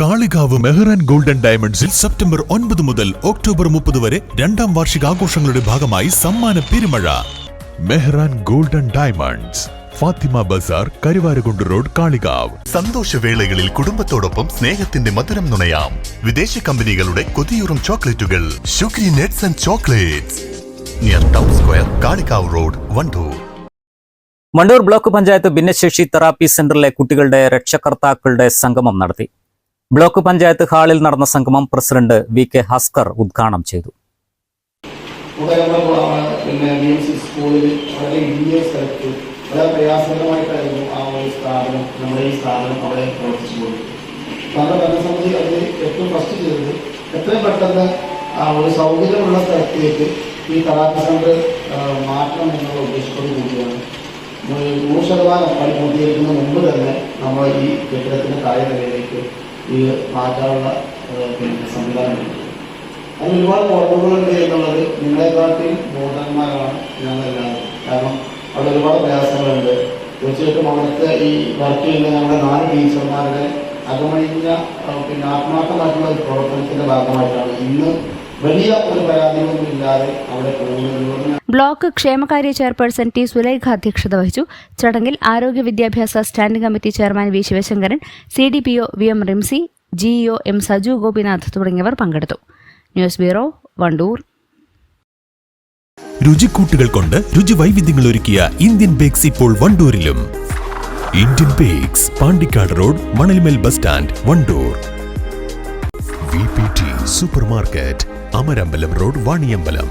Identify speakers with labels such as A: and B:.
A: Kalikavu Mehran golden ഡയമണ്ട്സിൽ September ഒൻപത് മുതൽ ഒക്ടോബർ മുപ്പത് വരെ രണ്ടാം വാർഷിക ആഘോഷങ്ങളുടെ ഭാഗമായി സമ്മാന പെരുമഴ. Mehran golden diamonds Fathima Bazar Karuvarakundu road Kalikavu.
B: സന്തോഷവേളകളിൽ കുടുംബത്തോടൊപ്പം സ്നേഹത്തിന്റെ മധുരം നുണയാം. വിദേശ കമ്പനികളുടെ കൊതിയൂറും ചോക്ലേറ്റുകൾ. Sugary nuts and chocolates. Near town square Kalikavu road Wandoor.
C: Mandoor block panchayat ഭിന്നശേഷി തെറാപ്പി സെന്ററിലെ കുട്ടികളുടെ രക്ഷകർത്താക്കളുടെ സംഗമം നടത്തി. ബ്ലോക്ക് പഞ്ചായത്ത് ഹാളിൽ നടന്ന സംഗമം പ്രസിഡന്റ് വി കെ ഹസ്കർ ഉദ്ഘാടനം ചെയ്തു.
D: സ്കൂളിൽ വളരെ ആ ഈ സ്ഥാപനം പെട്ടെന്ന് ആ ഒരു സൗകര്യമുള്ള ഈ എന്നുള്ള ഉദ്ദേശത്തോട് കൂടിയാണ്. നൂറ് ശതമാനം പണി പൂർത്തീകരിക്കുന്ന മുമ്പ് തന്നെ നമ്മൾ ഈ കെട്ടിടത്തിന്റെ താഴെ നിലയിലേക്ക് ഈ മാറ്റാനുള്ള പിന്നെ സംവിധാനമുണ്ട് അതിൽ ഒരുപാട് കുറവുകളുണ്ട് എന്നുള്ളത് നിങ്ങളെക്കാട്ടിയും ബോധന്മാരാണ് ഞങ്ങളെല്ലാവരും. കാരണം അവിടെ ഒരുപാട് പ്രയാസങ്ങളുണ്ട്. തീർച്ചയായിട്ടും അവിടുത്തെ ഈ വർക്ക് ചെയ്യുന്ന ഞങ്ങളുടെ നാല് ടീച്ചർമാരുടെ അകമഴിഞ്ഞ പിന്നെ ആത്മാർത്ഥമായിട്ടുള്ള ഒരു പ്രവർത്തനത്തിന്റെ ഭാഗമായിട്ടാണ് ഇന്ന് വലിയ ഒരു പരാതികളൊന്നും ഇല്ലാതെ അവിടെ പോകുന്നത്.
E: ബ്ലോക്ക് ക്ഷേമകാര്യ ചെയർപേഴ്സൺ ടി സുലൈഖ അധ്യക്ഷത വഹിച്ചു. ചടങ്ങിൽ ആരോഗ്യ വിദ്യാഭ്യാസ standing committee chairman V Sivasankaran C D P O V M Rimsy GEO M Saju Gopinath തുടങ്ങിയവർ പങ്കെടുത്തു. News bureau Wandoor.
A: രുചിക്കൂട്ടുകൾ കൊണ്ട് രുചി വൈവിധ്യങ്ങൾ ഒരുക്കിയ ഇന്ത്യൻ ബേക്സ് ഇപ്പോൾ വണ്ടൂരിലും. Indian bakes Pandikkad road Manalmel bus stand Wandoor. V P T super market Amarambalam road Vaniyambalam.